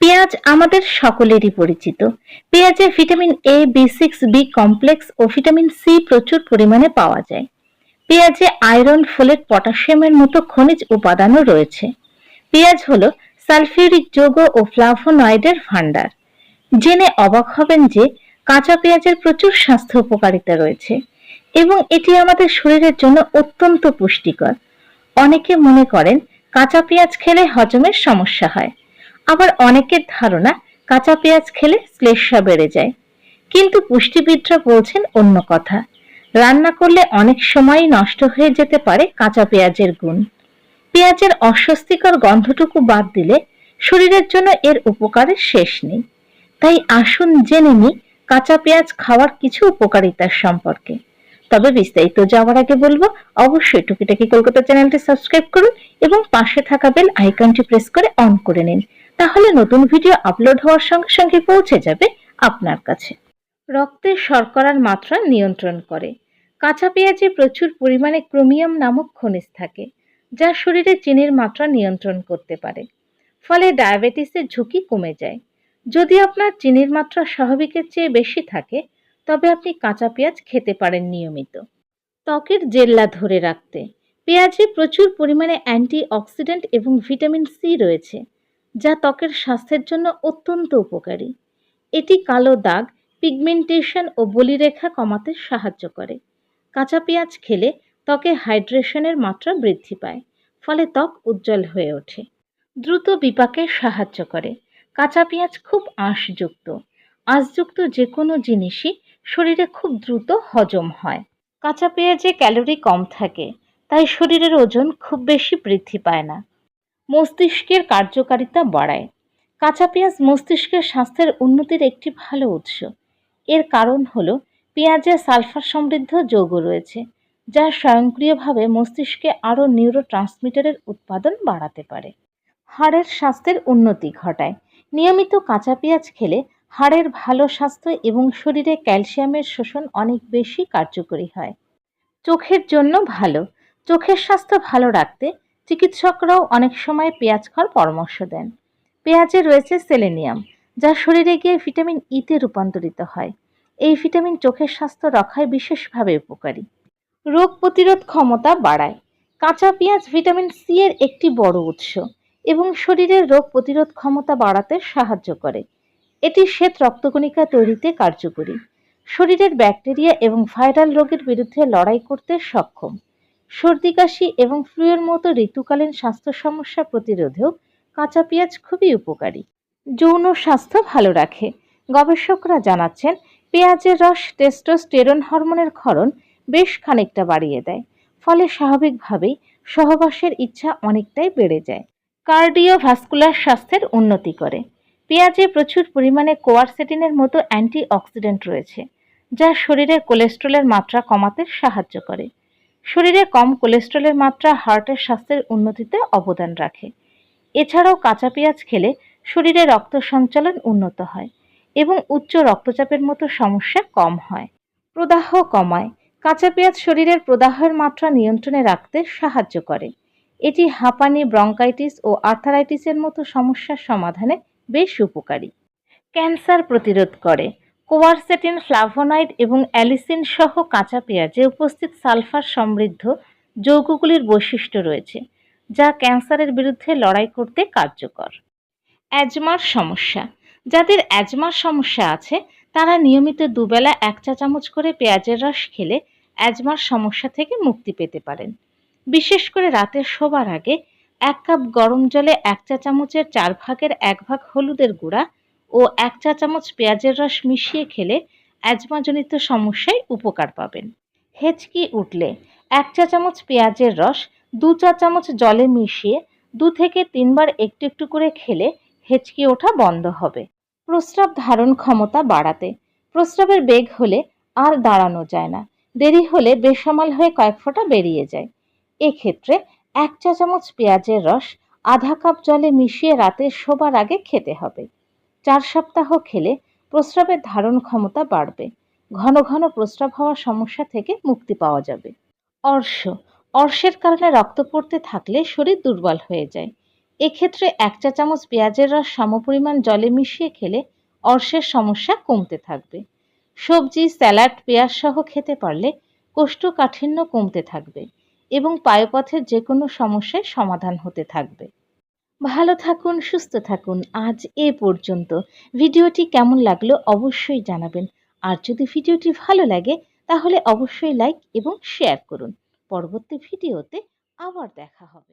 পেঁয়াজ আমাদের সকলেরই পরিচিত। পেঁয়াজে vitamin A B six B complex O vitamin C প্রচুর পরিমাণে পাওয়া যায়। পেঁয়াজে আয়রন ফোলেট পটাশিয়ামের মতো খনিজ উপাদানও রয়েছে। পেঁয়াজ হলো সালফিউরিক যৌগ ও ফ্লাভোনয়েডের ভান্ডার জেনে অবাক হবেন যে কাঁচা পেঁয়াজের প্রচুর স্বাস্থ্য উপকারিতা রয়েছে এবং এটি আমাদের শরীরের জন্য অত্যন্ত পুষ্টিকর। অনেকে মনে করেন কাঁচা পেঁয়াজ খেলে হজমের সমস্যা হয়। আবার অনেকের ধারণা কাঁচা পেঁয়াজ খেলে শ্লেষ্মা বেড়ে যায়। কিন্তু পুষ্টিবিদরা বলছেন অন্য কথা। রান্না করলে অনেক সময়ই নষ্ট হয়ে যেতে পারে কাঁচা পেঁয়াজের গুণ। পেঁয়াজের অস্বস্তিকর গন্ধটুকু বাদ দিলে শরীরের জন্য এর উপকারের শেষ নেই। তাই আসুন জেনে নিই কাঁচা পেঁয়াজ খাওয়ার কিছু উপকারিতার সম্পর্কে। তবে বিস্তারিত যাওয়ার আগে বলব, অবশ্যই টুকিটাকি কলকাতা চ্যানেলটি সাবস্ক্রাইব করুন এবং পাশে থাকা বেল আইকনটি প্রেস করে অন করে নিন। তাহলে নতুন ভিডিও আপলোড হওয়ার সঙ্গে সঙ্গে পৌঁছে যাবে আপনার কাছে। রক্তে শর্করার মাত্রা নিয়ন্ত্রণ করে। কাঁচা পেঁয়াজে প্রচুর পরিমাণে ক্রোমিয়াম নামক খনিজ থাকে, যা শরীরে চিনির মাত্রা নিয়ন্ত্রণ করতে পারে। ফলে ডায়াবেটিসের ঝুঁকি কমে যায়। যদি আপনার চিনির মাত্রা স্বাভাবিকের চেয়ে বেশি থাকে তবে আপনি কাঁচা পেঁয়াজ খেতে পারেন নিয়মিত। ত্বকের জেল্লা ধরে রাখতে। পেঁয়াজে প্রচুর পরিমাণে অ্যান্টি অক্সিডেন্ট এবং ভিটামিন সি রয়েছে, যা ত্বকের স্বাস্থ্যের জন্য অত্যন্ত উপকারী। এটি কালো দাগ, পিগমেন্টেশন ও বলিরেখা কমাতে সাহায্য করে। কাঁচা পেঁয়াজ খেলে ত্বকে হাইড্রেশনের মাত্রা বৃদ্ধি পায়, ফলে ত্বক উজ্জ্বল হয়ে ওঠে। দ্রুত বিপাকে সাহায্য করে। কাঁচা পেঁয়াজ খুব আঁশযুক্ত। আঁশযুক্ত যে কোনো জিনিসই শরীরে খুব দ্রুত হজম হয়। কাঁচা পেঁয়াজে ক্যালোরি কম থাকে, তাই শরীরের ওজন খুব বেশি বৃদ্ধি পায় না। মস্তিষ্কের কার্যকারিতা বাড়ায়। কাঁচা পেঁয়াজ মস্তিষ্কের স্বাস্থ্যের উন্নতির একটি ভালো উৎস। এর কারণ হল পেঁয়াজে সালফার সমৃদ্ধ যৌগ রয়েছে, যা স্বয়ংক্রিয়ভাবে মস্তিষ্কে আরও নিউরো ট্রান্সমিটারের উৎপাদন বাড়াতে পারে। হাড়ের স্বাস্থ্যের উন্নতি ঘটায়। নিয়মিত কাঁচা পেঁয়াজ খেলে হাড়ের ভালো স্বাস্থ্য এবং শরীরে ক্যালসিয়ামের শোষণ অনেক বেশি কার্যকরী হয়। চোখের জন্য ভালো। চোখের স্বাস্থ্য ভালো রাখতে চিকিৎসকরাও অনেক সময় পেঁয়াজ খাওয়ার পরামর্শ দেন। পেঁয়াজে রয়েছে সেলেনিয়াম, যা শরীরে গিয়ে ভিটামিন ইতে রূপান্তরিত হয়। এই ভিটামিন চোখের স্বাস্থ্য রক্ষায় বিশেষভাবে উপকারী। রোগ প্রতিরোধ ক্ষমতা বাড়ায়। কাঁচা পেঁয়াজ ভিটামিন সি এর একটি বড় উৎস এবং শরীরের রোগ প্রতিরোধ ক্ষমতা বাড়াতে সাহায্য করে। এটি শ্বেত রক্তকণিকা তৈরিতে কার্যকরী। শরীরের ব্যাকটেরিয়া এবং ভাইরাল রোগের বিরুদ্ধে লড়াই করতে সক্ষম। সর্দি, কাশি এবং ফ্লুয়ের মতো ঋতুকালীন স্বাস্থ্য সমস্যা প্রতিরোধেও কাঁচা পেঁয়াজ খুবই উপকারী। যৌন স্বাস্থ্য ভালো রাখে। গবেষকরা জানাচ্ছেন, পেঁয়াজের রস টেস্টোস্টেরন হরমোনের ক্ষরণ বেশ খানিকটা বাড়িয়ে দেয়, ফলে স্বাভাবিকভাবেই সহবাসের ইচ্ছা অনেকটাই বেড়ে যায়। কার্ডিওভাস্কুলার স্বাস্থ্যের উন্নতি করে। পেঁয়াজে প্রচুর পরিমাণে কোয়ারসেটিনের মতো অ্যান্টি অক্সিডেন্ট রয়েছে, যা শরীরে কোলেস্ট্রলের মাত্রা কমাতে সাহায্য করে। শরীরে কম কোলেস্ট্রলের মাত্রা হার্টের স্বাস্থ্যের উন্নতিতে অবদান রাখে। এছাড়াও কাঁচা পেঁয়াজ খেলে শরীরে রক্ত সঞ্চালন উন্নত হয় এবং উচ্চ রক্তচাপের মতো সমস্যা কম হয়। প্রদাহ কমায়। কাঁচা পেঁয়াজ শরীরের প্রদাহের মাত্রা নিয়ন্ত্রণে রাখতে সাহায্য করে। এটি হাঁপানি, ব্রঙ্কাইটিস ও আর্থারাইটিসের মতো সমস্যার সমাধানে বেশ উপকারী। ক্যান্সার প্রতিরোধ করে। কোয়ারসেটিন, ফ্লাভোনাইড এবং অ্যালিসিন সহ কাঁচা পেঁয়াজে উপস্থিত সালফার সমৃদ্ধ যৌগগুলির বৈশিষ্ট্য রয়েছে, যা ক্যান্সারের বিরুদ্ধে লড়াই করতে কার্যকর। অ্যাজমার সমস্যা। যাদের অ্যাজমার সমস্যা আছে, তারা নিয়মিত দুবেলা এক চা চামচ করে পেঁয়াজের রস খেলে অ্যাজমার সমস্যা থেকে মুক্তি পেতে পারেন। বিশেষ করে রাতে শোবার আগে এক কাপ গরম জলে এক চা চামচের চার ভাগের এক ভাগ হলুদের গুঁড়া ও এক চা চামচ পেঁয়াজের রস মিশিয়ে খেলে অ্যাজমাজনিত সমস্যায় উপকার পাবেন। হেঁচকি উঠলে এক চা চামচ পেঁয়াজের রস, দু চা চামচ জলে মিশিয়ে দু থেকে তিনবার একটু একটু করে খেলে হেঁচকি ওঠা বন্ধ হবে। প্রস্রাব ধারণ ক্ষমতা বাড়াতে। প্রস্রাবের বেগ হলে আর দাঁড়ানো যায় না। দেরি হলে বেসামাল হয়ে কয়েক ফোঁটা বেরিয়ে যায়। এক্ষেত্রে এক চা চামচ পেঁয়াজের রস, আধা কাপ জলে মিশিয়ে রাতে শোবার আগে খেতে হবে। চার সপ্তাহ খেলে প্রস্রাবের ধারণ ক্ষমতা বাড়বে। ঘন ঘন প্রস্রাব হওয়ার সমস্যা থেকে মুক্তি পাওয়া যাবে। অর্শ। অর্শের কারণে রক্ত পড়তে থাকলে শরীর দুর্বল হয়ে যায়। এক্ষেত্রে এক চা চামচ পেঁয়াজের রস সমপরিমাণ জলে মিশিয়ে খেলে অর্শের সমস্যা কমতে থাকবে। সবজি, স্যালাড পেঁয়াজ সহ খেতে পারলে কোষ্ঠকাঠিন্য কমতে থাকবে। এবং পায়ুপথের যে কোনো সমস্যায় সমাধান হতে থাকবে। ভালো থাকুন, সুস্থ থাকুন। আজ এ পর্যন্ত। ভিডিওটি কেমন লাগল অবশ্যই জানাবেন। আর যদি ভিডিওটি ভালো লাগে, তাহলে অবশ্যই লাইক এবং শেয়ার করুন। পরবর্তী ভিডিওতে আবার দেখা হবে।